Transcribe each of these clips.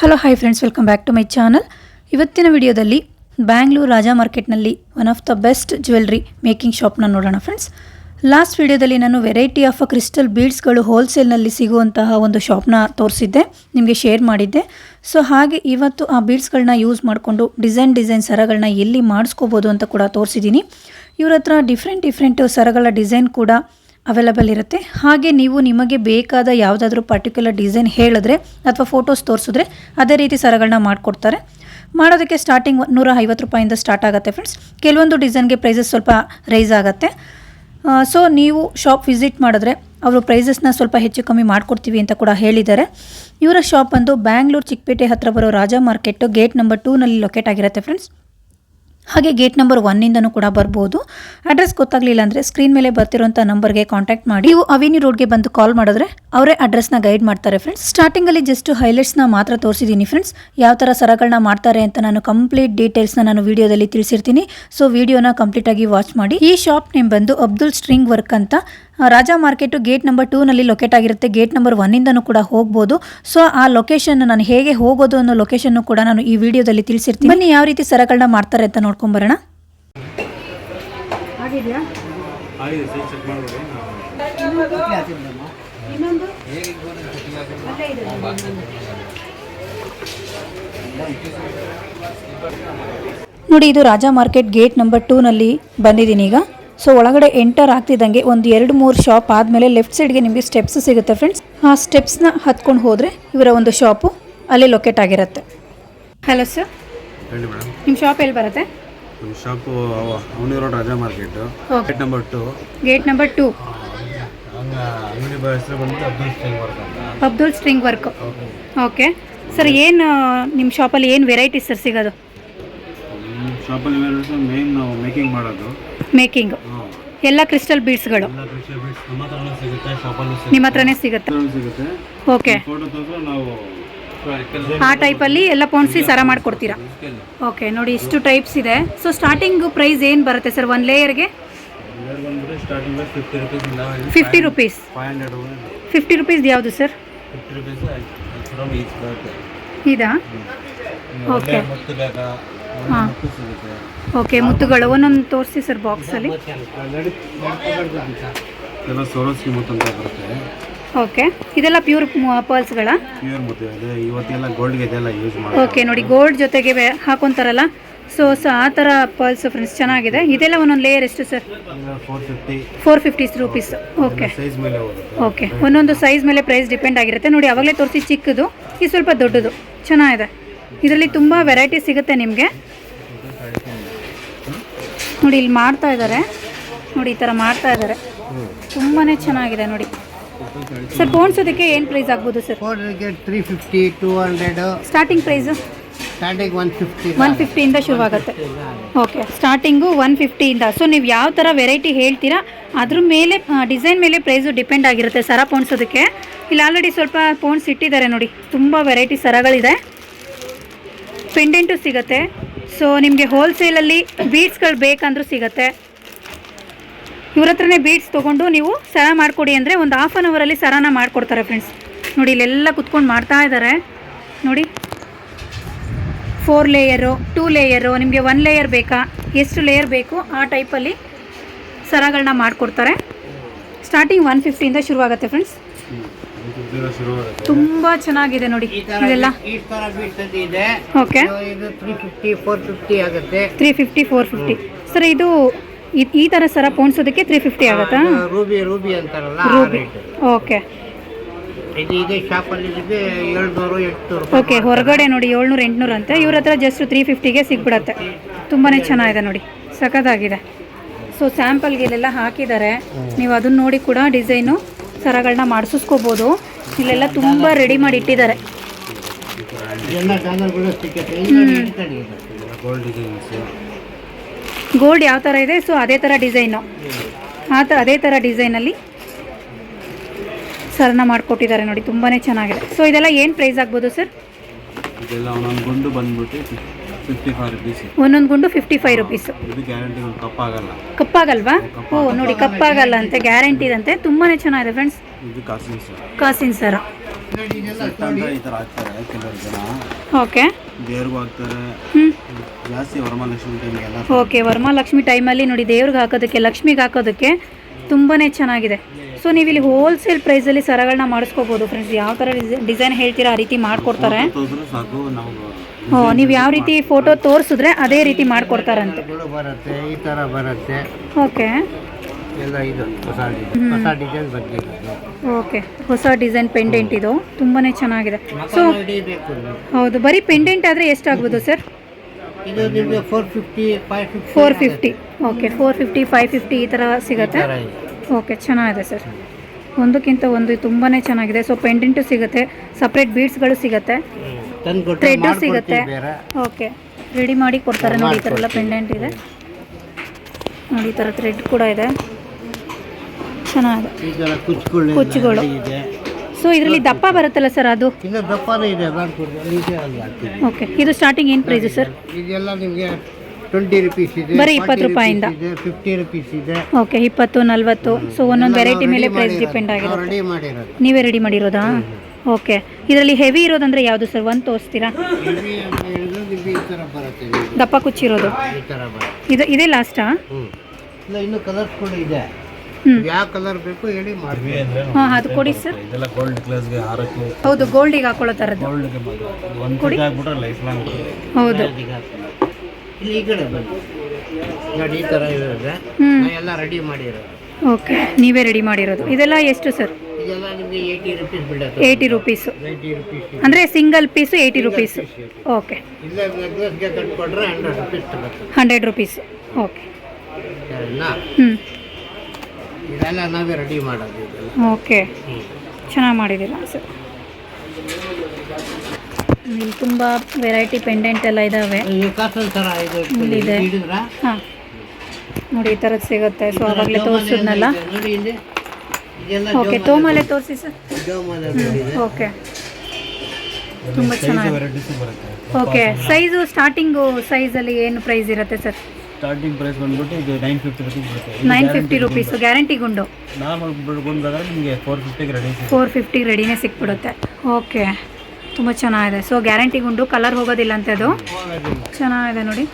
Hello hi friends welcome back to my channel ಇವತ್ತಿನ ವಿಡಿಯೋದಲ್ಲಿ ಬ್ಯಾಂಗ್ಳೂರು ರಾಜಾ ಮಾರ್ಕೆಟ್ನಲ್ಲಿ one of the best jewellery making ಶಾಪ್ನ ನೋಡೋಣ friends last ವಿಡಿಯೋದಲ್ಲಿ ನಾನು ವೆರೈಟಿ ಆಫ್ ಕ್ರಿಸ್ಟಲ್ ಬೀಡ್ಸ್ಗಳು ಹೋಲ್ಸೇಲ್ನಲ್ಲಿ ಸಿಗುವಂತಹ ಒಂದು ಶಾಪ್ನ ತೋರಿಸಿದ್ದೆ. ನಿಮಗೆ ಶೇರ್ ಮಾಡಿದ್ದೆ. ಸೊ ಹಾಗೆ ಇವತ್ತು ಆ ಬೀಡ್ಸ್ಗಳನ್ನ ಯೂಸ್ ಮಾಡಿಕೊಂಡು ಡಿಸೈನ್ ಡಿಸೈನ್ ಸರಗಳನ್ನ ಎಲ್ಲಿ ಮಾಡಿಸ್ಕೋಬೋದು ಅಂತ ಕೂಡ ತೋರಿಸಿದ್ದೀನಿ. ಇವ್ರ ಹತ್ರ ಡಿಫ್ರೆಂಟ್ ಡಿಫ್ರೆಂಟ್ ಸರಗಳ ಡಿಸೈನ್ ಕೂಡ ಅವೈಲಬಲ್ ಇರುತ್ತೆ. ಹಾಗೆ ನೀವು ನಿಮಗೆ ಬೇಕಾದ ಯಾವುದಾದ್ರೂ ಪರ್ಟಿಕ್ಯುಲರ್ ಡಿಸೈನ್ ಹೇಳಿದ್ರೆ ಅಥವಾ ಫೋಟೋಸ್ ತೋರಿಸಿದ್ರೆ ಅದೇ ರೀತಿ ಸರಗಳನ್ನ ಮಾಡಿಕೊಡ್ತಾರೆ. ಮಾಡೋದಕ್ಕೆ ಸ್ಟಾರ್ಟಿಂಗ್ ನೂರ ಐವತ್ತು ರೂಪಾಯಿಂದ ಸ್ಟಾರ್ಟ್ ಆಗುತ್ತೆ ಫ್ರೆಂಡ್ಸ್ ಕೆಲವೊಂದು ಡಿಸೈನ್ಗೆ ಪ್ರೈಸಸ್ ಸ್ವಲ್ಪ ರೈಸ್ ಆಗುತ್ತೆ. ಸೊ ನೀವು ಶಾಪ್ ವಿಸಿಟ್ ಮಾಡಿದ್ರೆ ಅವರು ಪ್ರೈಸಸ್ನ ಸ್ವಲ್ಪ ಹೆಚ್ಚು ಕಮ್ಮಿ ಮಾಡಿಕೊಡ್ತೀವಿ ಅಂತ ಕೂಡ ಹೇಳಿದ್ದಾರೆ. ಇವರ ಶಾಪ್ ಬಂದು ಬ್ಯಾಂಗ್ಳೂರು ಚಿಕ್ಕಪೇಟೆ ಹತ್ರ ಬರೋ ರಾಜಾ ಮಾರ್ಕೆಟು ಗೇಟ್ ನಂಬರ್ ಟೂನಲ್ಲಿ ಲೊಕೇಟ್ ಆಗಿರುತ್ತೆ ಫ್ರೆಂಡ್ಸ್ ಹಾಗೆ ಗೇಟ್ ನಂಬರ್ ಒನ್ನಿಂದನೂ ಕೂಡ ಬರ್ಬೋದು. ಅಡ್ರೆಸ್ ಗೊತ್ತಾಗಲಿಲ್ಲ ಅಂದರೆ ಸ್ಕ್ರೀನ್ ಮೇಲೆ ಬರ್ತಿರೋಂಥ ನಂಬರ್ಗೆ ಕಾಂಟ್ಯಾಕ್ಟ್ ಮಾಡಿ. ನೀವು ಅವಿನಿ ರೋಡ್ಗೆ ಬಂದು ಕಾಲ್ ಮಾಡಿದ್ರೆ ಅವರೇ ಅಡ್ರೆಸ್ನ ಗೈಡ್ ಮಾಡ್ತಾರೆ ಫ್ರೆಂಡ್ಸ್ ಸ್ಟಾರ್ಟಿಂಗಲ್ಲಿ ಜಸ್ಟ್ ಹೈಲೈಟ್ಸ್ನ ಮಾತ್ರ ತೋರಿಸಿದ್ದೀನಿ ಫ್ರೆಂಡ್ಸ್ ಯಾವ ಥರ ಸರಗಳನ್ನ ಮಾಡ್ತಾರೆ ಅಂತ ನಾನು ಕಂಪ್ಲೀಟ್ ಡೀಟೇಲ್ಸ್ನ ನಾನು ವಿಡಿಯೋದಲ್ಲಿ ತಿಳಿಸಿರ್ತೀನಿ. ಸೊ ವಿಡಿಯೋನ ಕಂಪ್ಲೀಟಾಗಿ ವಾಚ್ ಮಾಡಿ. ಈ ಶಾಪ್ ನೇಮ್ ಬಂದು ಅಬ್ದುಲ್ ಸ್ಟ್ರಿಂಗ್ ವರ್ಕ್ ಅಂತ ರಾಜಾ ಮಾರ್ಕೆಟು ಗೇಟ್ ನಂಬರ್ ಟೂನಲ್ಲಿ ಲೊಕೇಟ್ ಆಗಿರುತ್ತೆ. ಗೇಟ್ ನಂಬರ್ ಒನ್ನಿಂದನೂ ಕೂಡ ಹೋಗ್ಬೋದು. ಸೊ ಆ ಲೊಕೇಶನ್ ನಾನು ಹೇಗೆ ಹೋಗೋದು ಅನ್ನೋ ಲೊಕೇಶನ್ನು ಕೂಡ ನಾನು ಈ ವಿಡಿಯೋದಲ್ಲಿ ತಿಳಿಸಿರ್ತೀನಿ. ಬನ್ನಿ ಯಾವ ರೀತಿ ಸರಗಳನ್ನ ಮಾಡ್ತಾರೆ ಅಂತ ನೋಡ್ಕೊಂಬರೋಣ ನೋಡಿ ಇದು ರಾಜಾ ಮಾರ್ಕೆಟ್ ಗೇಟ್ ನಂಬರ್ ಟೂನಲ್ಲಿ ಬಂದಿದ್ದೀನಿ ಈಗ. ಸೊ ಒಳಗಡೆ ಎಂಟರ್ ಆಗ್ತಿದ್ದಂಗೆ ಒಂದು ಎರಡು ಮೂರು ಶಾಪ್ ಆದಮೇಲೆ ಲೆಫ್ಟ್ ಸೈಡ್ಗೆ ನಿಮಗೆ ಸ್ಟೆಪ್ಸ್ ಸಿಗುತ್ತೆ ಫ್ರೆಂಡ್ಸ್ ಆ ಸ್ಟೆಪ್ಸ್ನ ಹತ್ಕೊಂಡು ಹೋದರೆ ಇವರ ಒಂದು ಶಾಪು ಅಲ್ಲಿ ಲೊಕೇಟ್ ಆಗಿರುತ್ತೆ. ಹಲೋ ಸರ್ ಹೇಳಿ ಮೇಡಮ್ ನಿಮ್ಮ ಶಾಪ್ ಎಲ್ಲಿ ಬರುತ್ತೆ? ನಮ್ಮ shop avenue road Raja market. Gate number two gate number two ಅಂಗಡಿ ಹೆಸರು ಅಬ್ದುಲ್ ವರ್ಕ್ ಅಂತ. Abdul string work. Okay sir ಏನು ನಿಮ್ಮ ಶಾಪಲ್ಲಿ ಏನು ವೆರೈಟೀಸ್ ಸರ್ ಸಿಗೋದು? ನಮ್ಮ ಶಾಪಲ್ಲಿ ಮೇನ್ ನಾವು ಮೇಕಿಂಗ್ ಮಾಡೋದು. ಮೇಕಿಂಗ್. ಎಲ್ಲ ಕ್ರಿಸ್ಟಲ್ ಬೀಡ್ಸ್ಗಳು. ನಮ್ಮ ಹತ್ರನೇ ಸಿಗುತ್ತೆ ಓಕೆ. ಆ ಟೈಪಲ್ಲಿ ಎಲ್ಲ ಪೌಂಡ್ಸಿ ಸರ ಮಾಡಿಕೊಡ್ತೀರಾ? ಓಕೆ ನೋಡಿ ಇಷ್ಟು ಟೈಪ್ಸ್ ಇದೆ. ಸೊ ಸ್ಟಾರ್ಟಿಂಗ್ ಪ್ರೈಸ್ ಏನು ಬರುತ್ತೆ ಸರ್ ಒಂದು ಲೇಯರ್ಗೆ ಫಿಫ್ಟಿ ರುಪೀಸ್ ಫಿಫ್ಟಿ ರುಪೀಸ್ ಯಾವುದು ಸರ್? ಇದಾ? ಓಕೆ. ಹಾಂ. ಓಕೆ ಮುತ್ತುಗಳು. ಒಂದೊಂದು ತೋರಿಸಿ ಸರ್ ಬಾಕ್ಸಲ್ಲಿ ಎಲ್ಲ ಸೋರೋಸ್ಕಿ ಮುತ್ತು ಅಂತ ಬರುತ್ತೆ. ಓಕೆ ಇದೆಲ್ಲ ಪ್ಯೂರ್ ಪರ್ಲ್ಸ್ಗಳ ಪ್ಯೂರ್ ಮುತ್ತು ಇದೆ. ಇವತ್ತೆಲ್ಲ ಗೋಲ್ಡ್ಗೆ ಇದೆಲ್ಲ ಯೂಸ್ ಮಾಡಿ ಓಕೆ ನೋಡಿ ಗೋಲ್ಡ್ ಜೊತೆಗೆ ಬೆ- ಹಾಕೊಂತಾರಲ್ಲ? ಸೊ ಸೊ ಆ ಥರ ಪರ್ಲ್ಸ್ ಫ್ರೆಂಡ್ಸ್ ಚೆನ್ನಾಗಿದೆ. ಇದೆಲ್ಲ ಒಂದೊಂದು ಲೇಯರ್ ಎಷ್ಟು sir? Four fifty four fifties rupees okay size ಮೇಲೆ ಹೋಗುತ್ತೆ. ಓಕೆ ಒಂದೊಂದು ಸೈಜ್ ಮೇಲೆ ಪ್ರೈಸ್ ಡಿಪೆಂಡ್ ಆಗಿರುತ್ತೆ. ನೋಡಿ ಅವಾಗಲೇ ತೋರಿಸಿ ಚಿಕ್ಕದು ಇದು ಸ್ವಲ್ಪ ದೊಡ್ಡದು. ಚೆನ್ನಾಗಿದೆ. ಇದರಲ್ಲಿ ತುಂಬ ವೆರೈಟಿ ಸಿಗುತ್ತೆ ನಿಮಗೆ. ನೋಡಿ ಇಲ್ಲಿ ಮಾಡ್ತಾ ಇದ್ದಾರೆ ನೋಡಿ ಈ ಥರ ಮಾಡ್ತಾ ಇದ್ದಾರೆ ತುಂಬಾ ಚೆನ್ನಾಗಿದೆ ನೋಡಿ. ಸರ್ ಪೋಣಿಸೋದಕ್ಕೆ ಏನು ಪ್ರೈಸ್ ಆಗ್ಬೋದು sir? Three fifty two hundred starting price starting one fifty one ಫಿಫ್ಟಿಯಿಂದ ಶುರುವಾಗುತ್ತೆ ಓಕೆ ಸ್ಟಾರ್ಟಿಂಗು ಒನ್ ಫಿಫ್ಟಿಯಿಂದ ಸೊ ನೀವು ಯಾವ ಥರ ವೆರೈಟಿ ಹೇಳ್ತೀರಾ ಅದ್ರ ಮೇಲೆ ಡಿಸೈನ್ ಮೇಲೆ ಪ್ರೈಸು ಡಿಪೆಂಡ್ ಆಗಿರುತ್ತೆ ಸರ ಪೋಣಿಸೋದಕ್ಕೆ ಇಲ್ಲಿ ಆಲ್ರೆಡಿ ಸ್ವಲ್ಪ ಪೋಣ್ಸ್ ಇಟ್ಟಿದ್ದಾರೆ ನೋಡಿ. ತುಂಬ ವೆರೈಟಿ ಸರಗಳಿದೆ. ಪೆಂಡೆಂಟು ಸಿಗುತ್ತೆ. ಸೊ ನಿಮಗೆ ಹೋಲ್ಸೇಲಲ್ಲಿ ಬೀಡ್ಸ್ಗಳು ಬೇಕಂದ್ರೂ ಸಿಗುತ್ತೆ. ಇವ್ರ ಹತ್ರನೇ ಬೀಡ್ಸ್ ತೊಗೊಂಡು ನೀವು ಸರ ಮಾಡಿಕೊಡಿ ಅಂದರೆ ಒಂದು ಹಾಫ್ ಆನ್ ಅವರಲ್ಲಿ ಸರನ ಮಾಡಿಕೊಡ್ತಾರೆ ಫ್ರೆಂಡ್ಸ್ ನೋಡಿ, ಇಲ್ಲೆಲ್ಲ ಕುತ್ಕೊಂಡು ಮಾಡ್ತಾ ಇದ್ದಾರೆ ನೋಡಿ. ಫೋರ್ ಲೇಯರು ಟೂ ಲೇಯರು ನಿಮಗೆ ಒನ್ ಲೇಯರ್ ಬೇಕಾ? ಎಷ್ಟು ಲೇಯರ್ ಬೇಕು? ಆ ಟೈಪಲ್ಲಿ ಸರಗಳನ್ನ ಮಾಡಿಕೊಡ್ತಾರೆ. ಸ್ಟಾರ್ಟಿಂಗ್ ಒನ್ ಫಿಫ್ಟಿಯಿಂದ ಶುರುವಾಗುತ್ತೆ ಫ್ರೆಂಡ್ಸ್ ತುಂಬ ಚೆನ್ನಾಗಿದೆ ನೋಡಿ ಇದೆಲ್ಲ ಓಕೆ ಇದು. ತ್ರೀ ಫಿಫ್ಟಿ ಫೋರ್ ಫಿಫ್ಟಿ ಆಗುತ್ತೆ. Three fifty four fifty sir ಇದು ಈ ತರ ಸರ ಪೋಣಿಸೋದಕ್ಕೆ ತ್ರೀ ಫಿಫ್ಟಿ ಆಗುತ್ತಾ? ರೂಬಿ ರೂಬಿ ಅಂತಾರಲ್ಲ ರೂಬಿ. ಓಕೆ ಓಕೆ ಹೊರಗಡೆ ನೋಡಿ ಏಳ್ನೂರು ಎಂಟುನೂರು ಅಂತ. ಇವ್ರ ಹತ್ರ ಜಸ್ಟ್ ತ್ರೀ ಫಿಫ್ಟಿಗೆ ಸಿಗ್ಬಿಡತ್ತೆ. ತುಂಬಾ ಚೆನ್ನಾಗಿದೆ ನೋಡಿ. ಸಖತ್ತಾಗಿದೆ. ಸೊ ಸ್ಯಾಂಪಲ್ಗೆ ಇಲ್ಲೆಲ್ಲ ಹಾಕಿದ್ದಾರೆ. ನೀವು ಅದನ್ನ ನೋಡಿ ಕೂಡ ಡಿಸೈನು ಸರಗಳನ್ನ ಮಾಡಿಸ್ಕೋಬೋದು ಇಲ್ಲೆಲ್ಲ ತುಂಬ ರೆಡಿ ಮಾಡಿ ಇಟ್ಟಿದ್ದಾರೆ. ಗೋಲ್ಡ್ ಡಿಸೈನ್ಸ್ ಗೋಲ್ಡ್ ಯಾವ ಥರ ಇದೆ? ಸೊ ಅದೇ ಥರ ಡಿಸೈನು ಆ ಥರ ಅದೇ ಥರ ಡಿಸೈನಲ್ಲಿ ಸರ್ನ ಮಾಡಿಕೊಟ್ಟಿದ್ದಾರೆ ನೋಡಿ ತುಂಬಾ ಚೆನ್ನಾಗಿದೆ. ಸೊ ಇದೆಲ್ಲ ಏನು ಪ್ರೈಸ್ ಆಗ್ಬೋದು ಸರ್ ಇದೆಲ್ಲ ಒಂದೊಂದು ಗುಂಡು ಬಂದ್ಬಿಟ್ಟು ಫಿಫ್ಟಿ ಫೈವ್ ರುಪೀಸ್ ಒಂದೊಂದು ಗುಂಡು ಫಿಫ್ಟಿ ಫೈವ್ ರುಪೀಸು ಕಪ್ಪಾಗಲ್ವಾ? ಓ ನೋಡಿ ಕಪ್ಪಾಗಲ್ಲ ಅಂತೆ ಗ್ಯಾರಂಟಿ ಅಂತೆ. ತುಂಬಾ ಚೆನ್ನಾಗಿದೆ ಫ್ರೆಂಡ್ಸ್ ಇದು ಕಾಸಿನ ಸರ. ಕಾಸಿನ ಸರ. ಇದೆಲ್ಲ ಸೆಟ್ ಅಂತ ಈ ಥರ ಹಾಕ್ತಾರೆ ಕೆಲವರು ಜನ. ಓಕೆ. ದೇವ್ರಿಗೂ ಹಾಕ್ತಾರೆ. ಹ್ಞೂ ಜಾಸ್ತಿ ವರಮಹಾಲಕ್ಷ್ಮಿ ಟೈಮಿಗೆಲ್ಲ ಓಕೆ ವರಮಹಾಲಕ್ಷ್ಮಿ ಟೈಮಲ್ಲಿ ನೋಡಿ ದೇವ್ರಿಗೆ ಹಾಕೋದಕ್ಕೆ ಲಕ್ಷ್ಮಿಗೆ ಹಾಕೋದಕ್ಕೆ ತುಂಬಾ ಚೆನ್ನಾಗಿದೆ. ಸೊ ನೀವು ಇಲ್ಲಿ ಹೋಲ್ಸೇಲ್ ಪ್ರೈಸಲ್ಲಿ ಸರಗಳನ್ನ ಮಾಡಿಸ್ಕೋಬೋದು ಫ್ರೆಂಡ್ಸ್ ಯಾವ ಥರ ಡಿಸೈನ್ ಹೇಳ್ತೀರಾ ಆ ರೀತಿ ಮಾಡಿಕೊಡ್ತಾರೆ. ಹೋ ನಾವು ಓ ನೀವು ಯಾವ ರೀತಿ ಫೋಟೋ ತೋರಿಸಿದ್ರೆ ಅದೇ ರೀತಿ ಮಾಡಿಕೊಡ್ತಾರಂತೆ. ಬರುತ್ತೆ ಈ ಥರ ಬರುತ್ತೆ. ಓಕೆ. ಎಲ್ಲ ಇದು ಹೊಸ ಡಿಸೈನ್ ಹೊಸ ಡಿಸೈನ್ ಬಂದಿರೋದು ಓಕೆ. ಹೊಸ ಡಿಸೈನ್ ಪೆಂಡೆಂಟ್ ಇದು. ತುಂಬಾನೇ ಚೆನ್ನಾಗಿದೆ. ಸೊ ಬೇಕು ಹೌದು. ಬರೀ ಪೆಂಡೆಂಟ್ ಆದರೆ ಎಷ್ಟಾಗ್ಬೋದು ಸರ್ ಇದು ನಿಮಗೆ four fifty five fifty four fifty okay. Four fifty five fifty ಈ ಥರ ಸಿಗುತ್ತೆ? ಓಕೆ. ಚೆನ್ನಾಗಿದೆ ಸರ್ ಒಂದಕ್ಕಿಂತ ಒಂದು ತುಂಬಾ ಚೆನ್ನಾಗಿದೆ. ಸೊ ಪೆಂಡೆಂಟು ಸಿಗುತ್ತೆ. ಸಪ್ರೇಟ್ ಬೀಡ್ಸ್ಗಳು ಸಿಗುತ್ತೆ. ಥ್ರೆಡ್ಡು ಸಿಗುತ್ತೆ. ಓಕೆ. ರೆಡಿ ಮಾಡಿ ಕೊಡ್ತಾರೆ ನೋಡಿ ಈ ಥರ ಎಲ್ಲ ಪೆಂಡೆಂಟ್ ಇದೆ. ನೋಡಿ ಈ ಥರ ಥ್ರೆಡ್ ಕೂಡ ಇದೆ. ಥರ ಕುಚ್ಚುಗಳು. ಸೊ ಇದರಲ್ಲಿ ದಪ್ಪ ಬರುತ್ತಲ್ಲ ಸರ್ ಅದು? ಓಕೆ ಇದು ಸ್ಟಾರ್ಟಿಂಗ್ ಏನು ಪ್ರೈಸ್ ಸರ್ ಇದೆಲ್ಲ ನಿಮಗೆ ಟ್ವೆಂಟಿ ರುಪೀಸ್ ಇದೆ ಬರೀ 20 ರೂಪಾಯಿಂದ. ಇದೆ ಫಿಫ್ಟಿ ರುಪೀಸ್ ಇದೆ. ಓಕೆ ಇಪ್ಪತ್ತು ನಲ್ವತ್ತು. ಸೊ ಒಂದೊಂದು ವೆರೈಟಿ ಮೇಲೆ ಪ್ರೈಸ್ ಡಿಪೆಂಡ್ ಆಗಿದೆ ನೀವೇ ರೆಡಿ ಮಾಡಿರೋದಾ. ಓಕೆ ಇದರಲ್ಲಿ ಹೆವಿ ಇರೋದಂದ್ರೆ ಯಾವುದು ಸರ್ ಒಂದು ತೋರಿಸ್ತೀರಾ? ದಪ್ಪ ಕುಚ್ಚಿರೋದು. ಇದೆ ಲಾಸ್ಟಾ ಇಲ್ಲ ಇನ್ನೂ ಕಲರ್ಸ್ ಕೂಡ ಇದೆ. ಯಾವ ಕಲರ್ ಬೇಕು ಹೇಳಿ ಮಾಡ್ತೀವಿ. ಅಂದ್ರೆ ಹಾಂ ಅದು ಕೊಡಿ ಸರ್. ಇದೆಲ್ಲ ಗೋಲ್ಡ್ ಕ್ಲಾಸ್ಗೆ ಹಾರಕ್ಕೆ ಹೌದು ಗೋಲ್ಡಿಗೆ ಹಾಕೊಳ್ಳೋ ಥರದ್ದು ಗೋಲ್ಡ್ಗೆ ಒಂದು ಕೊಡಿ. ಹಾಕ್ಬಿಟ್ರೆ ಲೈಫ್ ಲಾಂಗ್ ಹೌದು. ಇಲ್ಲಿ ಈ ಕಡೆ ಬನ್ನಿ. ನೋಡಿ ಈ ಥರ ಇರುತ್ತೆ. ಹ್ಞೂ ನಾ ಎಲ್ಲ ರೆಡಿ ಮಾಡಿರೋದು. ಓಕೆ ನೀವೇ ರೆಡಿ ಮಾಡಿರೋದು. ಇದೆಲ್ಲ ಎಷ್ಟು ಸರ್? ಇದೆಲ್ಲ ನಿಮಗೆ ಏಯ್ಟಿ ರುಪೀಸ್ ಬೀಳುತ್ತೆ. ಏಯ್ಟಿ ರುಪೀಸು ಏಯ್ಟಿ ರುಪೀಸ್ ಅಂದರೆ single piece eighty rupees okay ಇಲ್ಲ ನೆಕ್ಲೆಸ್ಗೆ ಕಟ್ಕೊಟ್ರೆ ಹಂಡ್ರೆಡ್ ರುಪೀಸ್ ತಗೋತೀವಿ ಹಂಡ್ರೆಡ್ ರುಪೀಸ್ ಓಕೆ ಸರಿನಾ? ಹ್ಞೂ ಇದೆಲ್ಲ ನಾವೇ ರೆಡಿ ಮಾಡೋದು ಇದೆಲ್ಲ. ಓಕೆ. ಹ್ಞೂ ಚೆನ್ನಾಗಿ ಮಾಡಿದ್ದೀರಾ? ಸರ್. ಇಲ್ಲಿ ತುಂಬ ವೆರೈಟಿ ಪೆಂಡೆಂಟ್ ಎಲ್ಲ ಇದ್ದಾವೆ ಇದು ಕಾಸಲ್ ಥರ ಇದು. ಇಲ್ಲಿದೆ. ಹಿಡಿದ್ರ? ಹಾಂ. ನೋಡಿ ಈ ಥರದ್ದು ಸಿಗುತ್ತೆ. ಸೊ ಅವಾಗಲೇ ತೋರಿಸಿದ್ನಲ್ಲ. ನೋಡಿ ಇಲ್ಲಿ. ಇದೆಲ್ಲ ಓಕೆ ತೋಮಲೆ ತೋರಿಸಿ. ಸರ್. ಜೋಮಾಲ ಓಕೆ. ತುಂಬ ಚೆನ್ನಾಗಿ. ಬರುತ್ತೆ ಓಕೆ ಸೈಜು ಸ್ಟಾರ್ಟಿಂಗು ಸೈಜಲ್ಲಿ ಏನು ಪ್ರೈಸ್ ಇರುತ್ತೆ ಸರ್? ಸ್ಟಾರ್ಟಿಂಗ್ ಪ್ರೈಸ್ ಬಂದ್ಬಿಟ್ಟು ಇದು ನೈನ್ ಫಿಫ್ಟಿ ರುಪೀಸ್ ಬರುತ್ತೆ. ನೈನ್ ಫಿಫ್ಟಿ ರುಪೀಸ್ ಗ್ಯಾರಂಟಿ ಗುಂಡು. ನಾರ್ಮಲ್ ಬಂದಾಗ ನಿಮಗೆ ಫೋರ್ ಫಿಫ್ಟಿಗೆ ರೆಡಿ ಫೋರ್ ಫಿಫ್ಟಿ ರೆಡಿನೇ ಸಿಕ್ಬಿಡುತ್ತೆ. ಓಕೆ ತುಂಬ ಚೆನ್ನಾಗಿದೆ. ಸೊ ಗ್ಯಾರಂಟಿ ಗುಂಡು ಕಲರ್ ಹೋಗೋದಿಲ್ಲ ಅಂತ ಅದು. ಚೆನ್ನಾಗಿದೆ ನೋಡಿ.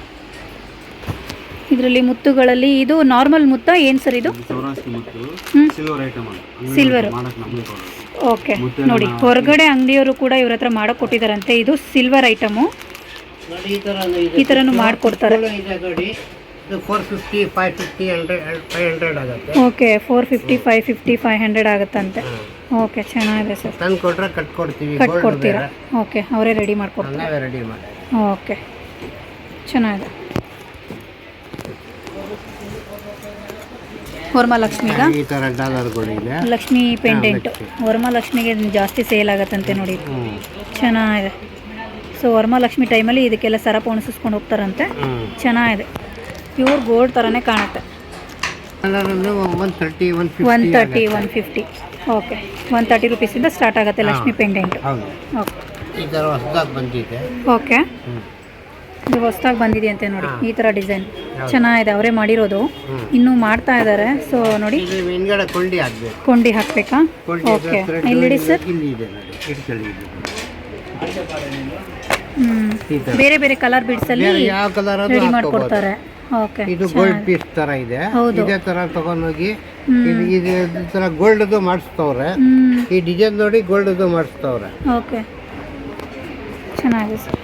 ಇದರಲ್ಲಿ ಮುತ್ತುಗಳಲ್ಲಿ ಇದು ನಾರ್ಮಲ್ ಮುತ್ತ ಏನು ಸರ್ ಇದು? ಸಿಲ್ವರ್ ಓಕೆ ನೋಡಿ ಹೊರಗಡೆ ಅಂಗಡಿಯವರು ಕೂಡ ಇವ್ರ ಹತ್ರ ಮಾಡೋಕೆ ಕೊಟ್ಟಿದ್ದಾರಂತೆ. ಇದು ಸಿಲ್ವರ್ ಐಟಮು ಈ ಥರನೂ ಮಾಡಿಕೊಡ್ತಾರೆ. Four fifty five fifty hundred five hundred ಆಗುತ್ತೆ. Okay four fifty five fifty five hundred ಆಗುತ್ತಂತೆ. Okay ಚೆನ್ನಾಗಿದೆ ಸರ್. ತಂದು ಕೊಟ್ರೆ ಕಟ್ ಕೊಡ್ತೀವಿ. ಕಟ್ ಕೊಡ್ತೀರಾ ಓಕೆ ಅವರೇ ರೆಡಿ ಮಾಡ್ಕೊಡ್ತಾರೆ. ನಾವೇ ರೆಡಿ ಮಾಡಿ. ಓಕೆ ಚೆನ್ನಾಗಿದೆ. ವರಮಹಾಲಕ್ಷ್ಮಿಗ ಈ ಥರ ಡಾಲರ್ಗಳಿದೆ ಲಕ್ಷ್ಮಿ ಪೆಂಡೆಂಟ್ ವರ್ಮಾಲಕ್ಷ್ಮಿಗೆ ಜಾಸ್ತಿ ಸೇಲ್ ಆಗತ್ತಂತೆ ನೋಡಿ. ಚೆನ್ನಾಗಿದೆ. ಸೊ ವರಮಹಾಲಕ್ಷ್ಮಿ ಟೈಮಲ್ಲಿ ಇದಕ್ಕೆಲ್ಲ ಸರ ಪೋಣಿಸ್ಕೊಂಡು ಹೋಗ್ತಾರಂತೆ. ಚೆನ್ನಾಗಿದೆ. ಪ್ಯೂರ್ ಗೋಲ್ಡ್ ಥರನೇ ಕಾಣುತ್ತೆ. One thirty one fifty okay one thirty ರುಪೀಸಿಂದ start ಆಗುತ್ತೆ ಲಕ್ಷ್ಮಿ ಪೆಂಡೆಂಟ್ ಓಕೆ ಓಕೆ ಇದು ಹೊಸ್ದಾಗಿ ಬಂದಿದೆ ಅಂತೆ ನೋಡಿ. ಈ ಥರ ಡಿಸೈನ್. ಚೆನ್ನಾಗಿದೆ. ಅವರೇ ಮಾಡಿರೋದು. ಇನ್ನೂ ಮಾಡ್ತಾ ಇದ್ದಾರೆ ಸೊ ನೋಡಿ. ಕೊಂಡಿ ಹಾಕ್ಬೇಕು. ಓಕೆ ಇಲ್ಲಿ ಸರ್ ಬೇರೆ ಬೇರೆ ಕಲರ್ ಬಿಡ್ಸಲ್ಲಿ ಅಲ್ಲಿ ಯಾವ ಕಲರ್ ರೆಡಿ ಮಾಡ್ಕೊಡ್ತಾರೆ. ಓಕೆ ಇದು ಗೋಲ್ಡ್ ಪೀಸ್ ತರ ಇದೆ. ಹೌದು. ಇದೇ ತರ ತಗೊಂಡೋಗಿ. ಇದು ತರ ಗೋಲ್ಡ್ದು ಮಾಡಿಸ್ತವ್ರೆ. ಈ ಡಿಸೈನ್ ನೋಡಿ ಗೋಲ್ಡ್ದು ಮಾಡಿಸ್ತವ್ರೆ. ಓಕೆ ಚೆನ್ನಾಗಿದೆ ಸರ್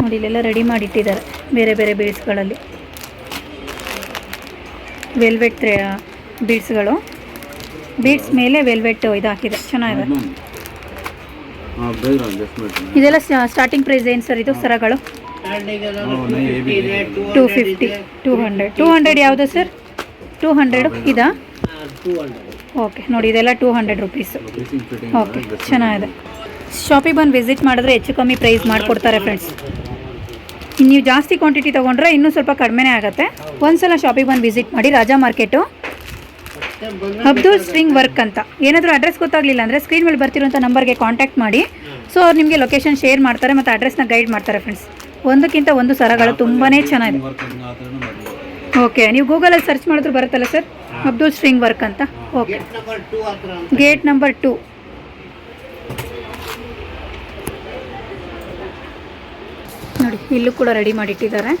ನೋಡಿ ಇಲ್ಲೆಲ್ಲ ರೆಡಿ ಮಾಡಿಟ್ಟಿದ್ದಾರೆ ಬೇರೆ ಬೇರೆ ಬೀಡ್ಸ್ಗಳಲ್ಲಿ ವೆಲ್ವೆಟ್ ಬೀಡ್ಸ್ಗಳು ಬೀಡ್ಸ್ ಮೇಲೆ ವೆಲ್ವೆಟ್ ಇದಾಕಿದೆ ಹಾಕಿದೆ. ಚೆನ್ನಾಗಿದೆ. ಇದೆಲ್ಲ ಸ್ಟಾರ್ಟಿಂಗ್ ಪ್ರೈಸ್ ಏನು ಸರ್ ಇದು ಸರಗಳು? Two fifty two hundred two hundred ಯಾವುದು ಸರ್ ಟೂ ಹಂಡ್ರೆಡ್ ಇದಾ? ಓಕೆ ನೋಡಿ ಇದೆಲ್ಲ ಟೂ ಹಂಡ್ರೆಡ್ ರುಪೀಸು ಓಕೆ ಚೆನ್ನಾಗಿದೆ. ಶಾಪಿಗೆ ಬಂದು ವಿಸಿಟ್ ಮಾಡಿದ್ರೆ ಹೆಚ್ಚು ಕಮ್ಮಿ ಪ್ರೈಸ್ ಮಾಡಿಕೊಡ್ತಾರೆ ಫ್ರೆಂಡ್ಸ್ ನೀವು ಜಾಸ್ತಿ ಕ್ವಾಂಟಿಟಿ ತೊಗೊಂಡ್ರೆ ಇನ್ನೂ ಸ್ವಲ್ಪ ಕಡಿಮೆನೇ ಆಗುತ್ತೆ. ಒಂದು ಸಲ ಶಾಪಿಗೆ ಬಂದು ವಿಸಿಟ್ ಮಾಡಿ Raja market Abdul string work ಅಂತ. ಏನಾದರೂ ಅಡ್ರೆಸ್ ಗೊತ್ತಾಗಲಿಲ್ಲ ಅಂದರೆ ಸ್ಕ್ರೀನ್ ಮೇಲೆ ಬರ್ತಿರುವಂಥ ನಂಬರ್ಗೆ ಕಾಂಟ್ಯಾಕ್ಟ್ ಮಾಡಿ. ಸೊ ಅವ್ರು ನಿಮಗೆ ಲೊಕೇಶನ್ ಶೇರ್ ಮಾಡ್ತಾರೆ ಮತ್ತು ಅಡ್ರೆಸ್ನ ಗೈಡ್ ಮಾಡ್ತಾರೆ ಫ್ರೆಂಡ್ಸ್ ಒಂದಕ್ಕಿಂತ ಒಂದು ಸರಗಳು ತುಂಬಾ ಚೆನ್ನಾಗಿದೆ. ಓಕೆ ನೀವು ಗೂಗಲಲ್ಲಿ ಸರ್ಚ್ ಮಾಡಿದ್ರು ಬರುತ್ತಲ್ಲ ಸರ್ ಅಬ್ದುಲ್ ಸ್ಟ್ರಿಂಗ್ ವರ್ಕ್ ಅಂತ. ಓಕೆ ಗೇಟ್ ನಂಬರ್ ಟು ನೋಡಿ ಇಲ್ಲೂ ಕೂಡ ರೆಡಿ ಮಾಡಿಟ್ಟಿದ್ದಾರೆ.